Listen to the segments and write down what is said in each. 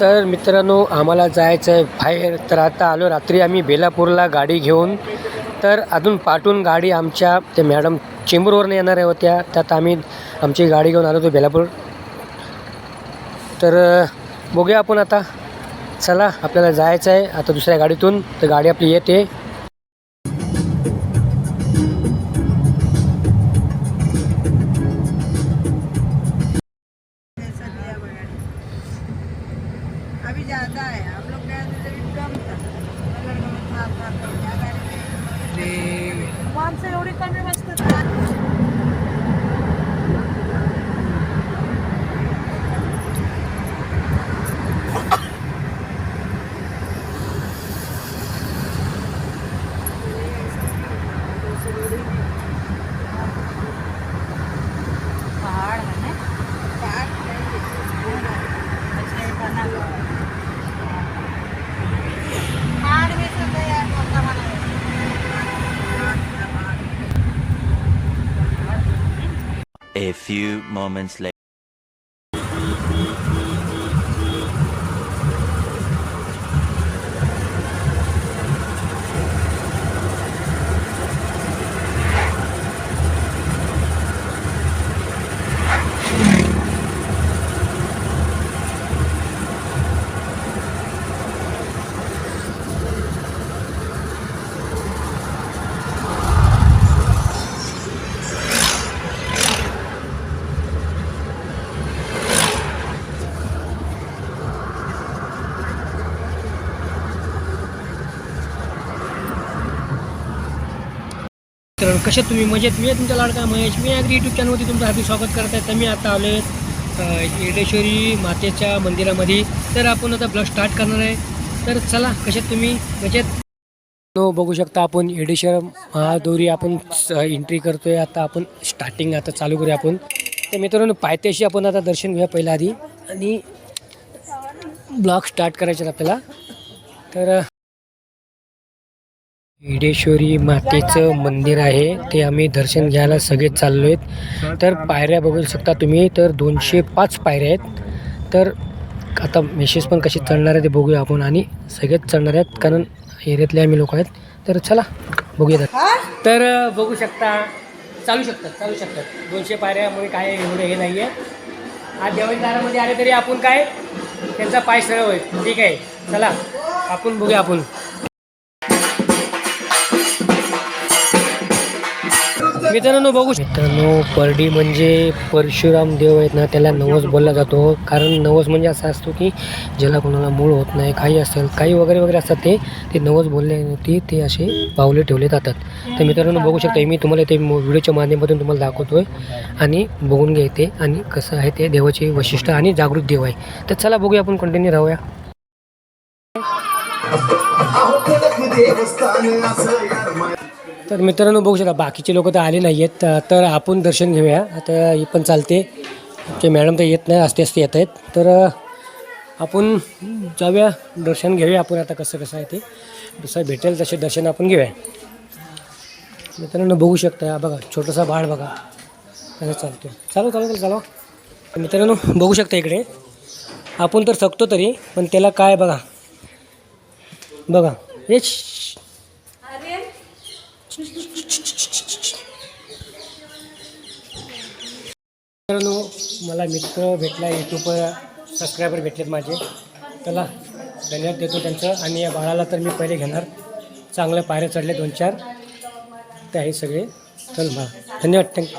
तर मित्रांनो आम्हाला जायचं आहे बाहेर. तर आता आलो रात्री आम्ही बेलापूरला गाडी घेऊन. तर अजून पाठून गाडी आमच्या ते मॅडम चेंबूरवरून येणाऱ्या होत्या. त्यात आम्ही आमची गाडी घेऊन आलो होतो बेलापूर. तर बघूया आपण आता. चला आपल्याला जायचं आहे आता दुसऱ्या गाडीतून तर गाडी आपली येते. गाड़ी moments later. कशात कसे तुम्ही मजेत? मी तुमच्या लाडका महेश. मी अगदी यूट्यूब चॅनलवरती तुमचं हार्दिक स्वागत करत आहे तर मी आता आलो आहे येडेश्वरी मातेच्या मंदिरामध्ये. तर आपण आता ब्लॉग स्टार्ट करणार आहे. तर चला कशात तुम्ही? मजेत? नो बघू शकता आपण येडेश्वर महादोरी आपण एंट्री करतोय. आता आपण स्टार्टिंग आता चालू करूया आपण. तर मित्रांनो पायथ्याशी आपण आता दर्शन घेऊया पहिल्या आधी. आणि ब्लॉग स्टार्ट करायचे आहेत आपल्याला. तर येडेश्वरी मातेचं मंदिर आहे. ते आम्ही दर्शन घ्यायला सगळे चाललो आहेत तर पायऱ्या बघू शकता तुम्ही तर दोनशे पाच पायऱ्या आहेत. तर आता मेसेज पण कशी चढणार आहे ते बघूया आपण आणि सगळेच चढणार आहेत कारण एरियातले आम्ही लोक आहेत. तर चला बघूया तर बघू शकता चालू शकतात चालू शकतात. दोनशे पायऱ्यामुळे काय एवढं हे नाही आहे आज देवाच्या दारामध्ये आले तरी आपण काय त्यांचा पाय सरळ होईल. ठीक आहे. चला आपण बघूया आपण. मित्रांनो बघू मित्रांनो परडी म्हणजे परशुराम देव आहेत ना त्याला नवस बोलला जातो. कारण नवस म्हणजे असा असतो की ज्याला कोणाला मूळ होत नाही काही असेल काही वगैरे वगैरे असतात ते ते नवस बोलण्यासाठी ते असे पावले ठेवले जातात. तर मित्रांनो बघू शकता मी तुम्हाला ते व्हिडिओच्या माध्यमातून तुम्हाला दाखवतोय आणि बघून घ्यायचे आणि कसं आहे ते देवाचे वैशिष्ट्य आणि जागृत देव आहे. तर चला बघूया आपण कंटिन्यू राहूया. तर मित्रांनो बघू शकता बाकीचे लोक तर आले नाही आहेत तर आपण दर्शन घेऊया. आता ही पण चालते. ते मॅडम तर येत नाही असते असते येत आहेत. तर आपण जाऊया दर्शन घेऊया आपण. आता कसं कसं आहे ते. जसं भेटेल तसे दर्शन आपण घेऊया. मित्रांनो बघू शकता बघा छोटंसं बाळ बघा. कसं चालतो चालू चालू चालू मित्रांनो बघू शकता इकडे. आपण तर थकतो तरी पण त्याला काय बघा. बघा. हेच मित्रांनो मला मित्र भेटला यूट्यूबवर सबस्क्रायबर भेटलेत माझे. त्याला धन्यवाद देतो त्यांचं. आणि या बाळाला तर मी पहिले घेणार. चांगल्या पायऱ्या चढले दोन चार ते आहे सगळे. चल मला धन्यवाद. थँक्यू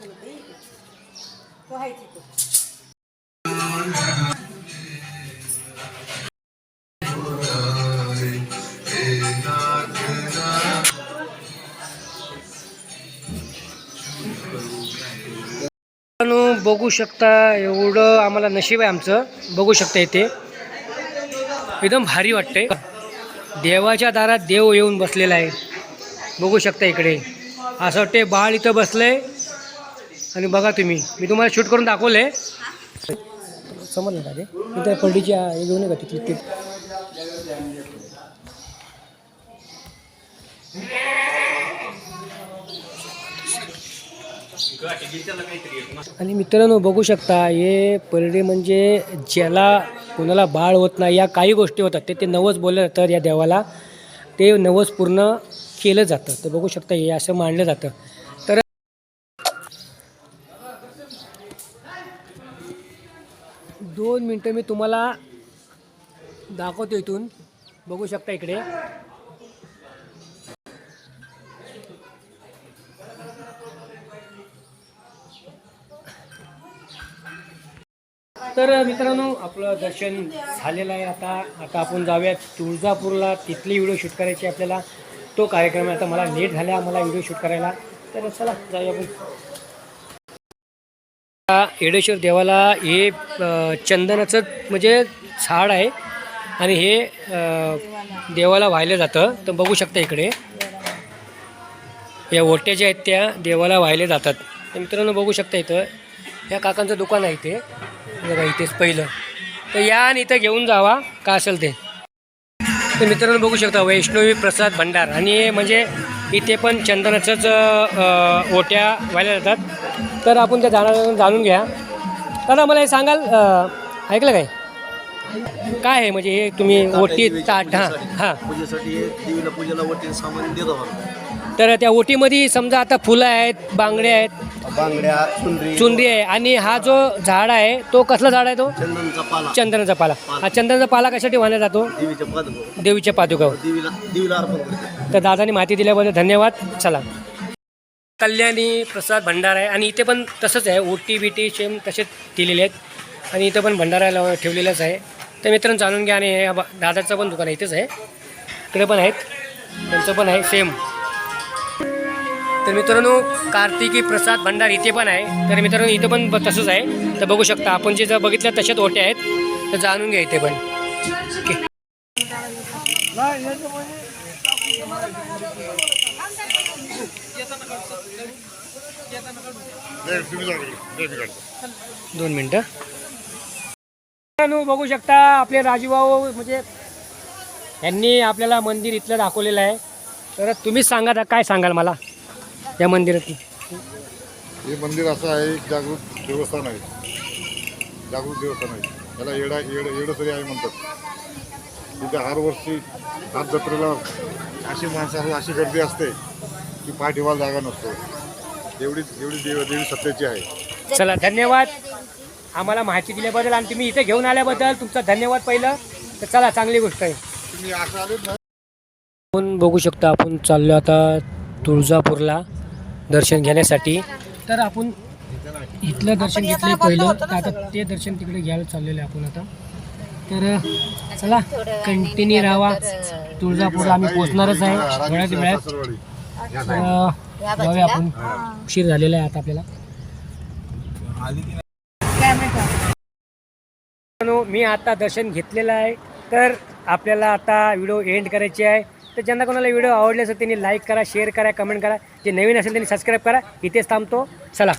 तो आहे तिथे मित्रांनो बघू शकता एवढं आम्हाला नशीब आहे आमचं. बघू शकता इथे. एकदम भारी वाटतंय. देवाच्या दारात देव येऊन बसलेला आहे. बघू शकता इकडे. असं वाटते बाळ इथं बसलंय. आणि बघा तुम्ही मी तुम्हाला शूट करून दाखवलंय. समजलं का ते इथं पडीची हे घेऊन का तिथली टीप? आणि मित्रांनो बघू शकता हे परडे म्हणजे ज्याला कोणाला बाळ होत नाही या काही गोष्टी होतात. ते ते नवस बोललं जातं या देवाला. ते नवस पूर्ण केलं जातं. तर बघू शकता हे असं मानलं जातं तर दोन मिनटं मी तुम्हाला दाखवतो इथून. बघू शकता इकडे. तर मित्रांनो आपलं दर्शन झालेलं आहे आता. आता आपण जाऊयात तुळजापूरला. तिथली व्हिडिओ शूट करायची आपल्याला. तो कार्यक्रम आहे आता मला लेट झाला मला व्हिडिओ शूट करायला. तर चला जाऊया आपण. येडेश्वर देवाला हे चंदनाचं म्हणजे झाड आहे आणि हे देवाला वाहिलं जातं. तर बघू शकता इकडे. या ओट्या ज्या आहेत त्या देवाला वाहिले जातात. तर मित्रांनो बघू शकता इथं. या काकांचं दुकान आहे इथे. बघा इथेच पहिलं. तर या आणि इथं घेऊन जावा. का असेल ते? तर मित्रांनो बघू शकता वैष्णवी प्रसाद भंडार. आणि म्हणजे इथे पण चंदनाचंच ओट्या व्हायला जातात. तर आपण त्या जाणार जाणून घ्या. दादा मला हे सांगाल ऐकलं काय? काय आहे? म्हणजे हे तुम्ही ओटी ताट हां हां. पूजेसाठी देवीला पूजेला वरती सामान देतो आपण तर त्या ओटीमध्ये समजा आता फुलं आहेत बांगड्या आहेत बांगड्या चुंदरी चुंदरी आहे. आणि हा जो झाड आहे तो कसला झाड आहे तो? चंदनचा पाला. चंदनाचा पाला. हा चंदनाचा पाला कशासाठी वाहला जातो? देवीच्या पादको देवीच्या पादुकावर. देवीला देवीला अर्पण करते. तर दादानी माहिती दिल्याबद्दल धन्यवाद. चला. कल्याणी प्रसाद भंडार आहे. आणि इथे पण तसंच आहे. ओटी बिटी सेम तसेच दिलेले आहेत. आणि इथं पण भंडारा लाव ठेवलेलंच आहे. तर मित्रांनो जाणून घ्या. आणि हे बा- दादाचं पण दुकान आहे इथेच आहे. इकडे पण आहेत. त्यांचं पण आहे. सेम. तर मित्रांनो कार्तिकी प्रसाद भंडार इथे पण आहे. तर मित्रांनो इथं पण तसंच आहे. तर बघू शकता आपण जे जर बघितलं तशाच ओट्या आहेत. तर जाणून घ्या इथे पण. दोन मिनटं. मित्रांनो, बघू शकता आपले राजूभाऊ म्हणजे यांनी आपल्याला मंदिर इथलं दाखवलेलं आहे. तर तुम्हीच सांगा काय सांगाल मला? या मंदिरात हे मंदिर असं आहे एक जागृत देवस्थान आहे. जागृत देवस्थान आहे. त्याला येडा येड येडसरी आहे म्हणतात. तिथे हर वर्षी हात जत्रेला अशी माणसं अशी गर्दी असते की पाय ठेवायला जागा नसतो. एवढी एवढी देव देवी सत्याची आहे. चला धन्यवाद. आम्हाला माहिती दिल्याबद्दल आणि तुम्ही इथे घेऊन आल्याबद्दल तुमचा धन्यवाद पहिलं. तर चला चांगली गोष्ट आहे. तुम्ही असं आलेत ना? आपण बघू शकता आपण चाललो आता तुळजापूरला. दर्शन घेण्यासाठी. तर आपण इथलं दर्शन घेतलं पहिलं. तर आता ते दर्शन तिकडे घ्यायला चाललेलं आहे आपण आता. तर चला कंटिन्यू राहा तुळजापूरला आम्ही पोचणारच आहे. वेळात वेळात जाऊया आपण. उशीर झालेला आहे आता आपल्याला. मी आता दर्शन घेतलेलं आहे. तर आपल्याला आता व्हिडिओ एंड करायची आहे. तर ज्यांना कोणाला व्हिडिओ आवडले असेल त्यांनी लाईक करा शेअर करा कमेंट करा. जे नवीन असेल त्यांनी सबस्क्राईब करा. इथेच थांबतो. चला.